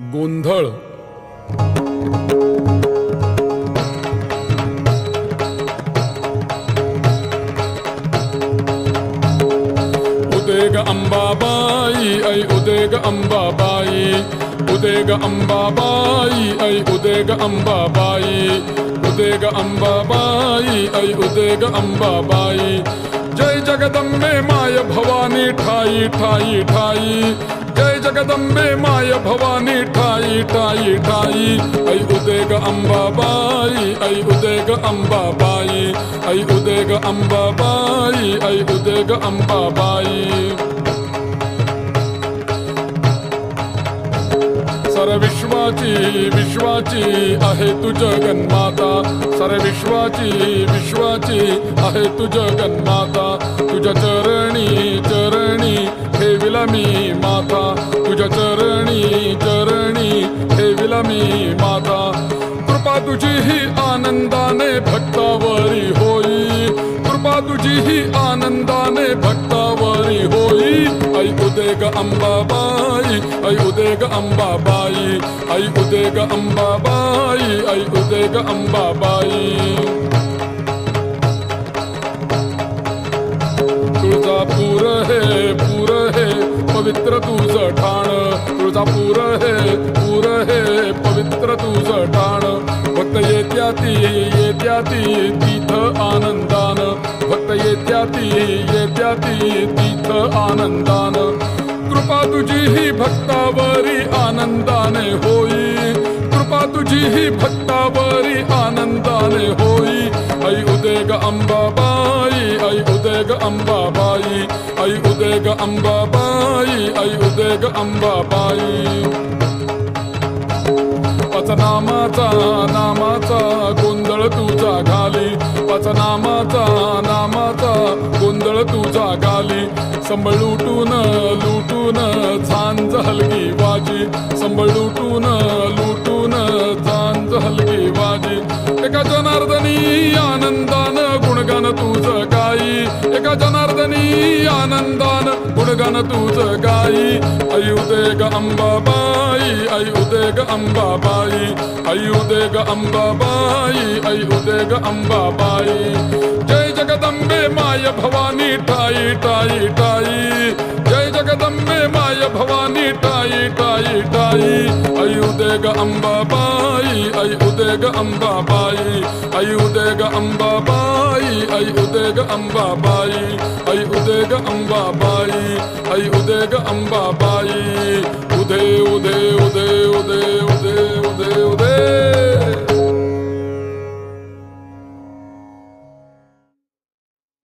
गोंधळ. उदेग अंबाबाई, ऐ उदेग अंबाबाई. उदेग अंबाबाई, ऐ उदेग अंबाबाई. उदेग अंबाबाई, ऐ उदेग अंबाबाई. जय जगदम्बे माय भवानी, ठाई ठाई ठाई. जय जगदंबे माय भवानी, ठाई ठाई ठाई। ऐ उदेग अंबाबाई ऐ उदेग अंबाबाई ऐ उदेग अंबाबाई ऐ उदेग अंबाबाई सर विश्वाची विश्वाची, आहे तू जगन्माता सर विश्वाची विश्वाची, आहे तू जगन्माता तुझ्या चरणी चरणी ठेविला मी माता. तुझ्या चरणी चरणी ठेविला मी माता. कृपा तुझी ही आनंदाने भक्तावरी होई. कृपा तुझी ही आनंदाने भक्तावरी होई. ऐ उदेग अंबाबाई ऐ उदेग अंबाबाई ऐ उदेग अंबाबाई ऐ उदेग अंबाबाई. तुझं ठाण तुळजापूर हे, पूर हे, पवित्र तुझं ठाण भक्त येत्या ती येत्या ती तिथ आनंदान। भक्त येत्या ती येत्या ती तिथ आनंदान। कृपा तुझी ही भक्तावरी आनंदाने होई। कृपा तुझी ही भक्तावरी आनंदाने होई। ऐ उदेग अंबाबाई ऐ उदेग अंबाबाई ऐ उदेग अंबाबाई ऐ ग अंबाबाई पचनामाचा नामाचा गोंधळ तुझा घाली. पचनामाचा नामाचा गोंधळ तुझा घाली. संबळ लुटून लुटून झांज हलगी वाजी. संबळ लुटून लुटून झांज हलगी वाजी. एका जनार्दनी आनंदान गुणगान तुझं गाई. एका जनार्दनी मान तुझ गाई अयुदे ग अंबाबाई अयुदे ग अंबाबाई अयुदे ग अंबाबाई अयुदे ग अंबाबाई जय जगदंबे माय भवानी टाई टाई टाई जय जगदंबे माय भवानी टाई टाई टाई अयुदे ग Ambabai ai udega amba bai ai udega amba bai ai udega amba bai ai udega amba bai ai udega amba bai ude ude, ude.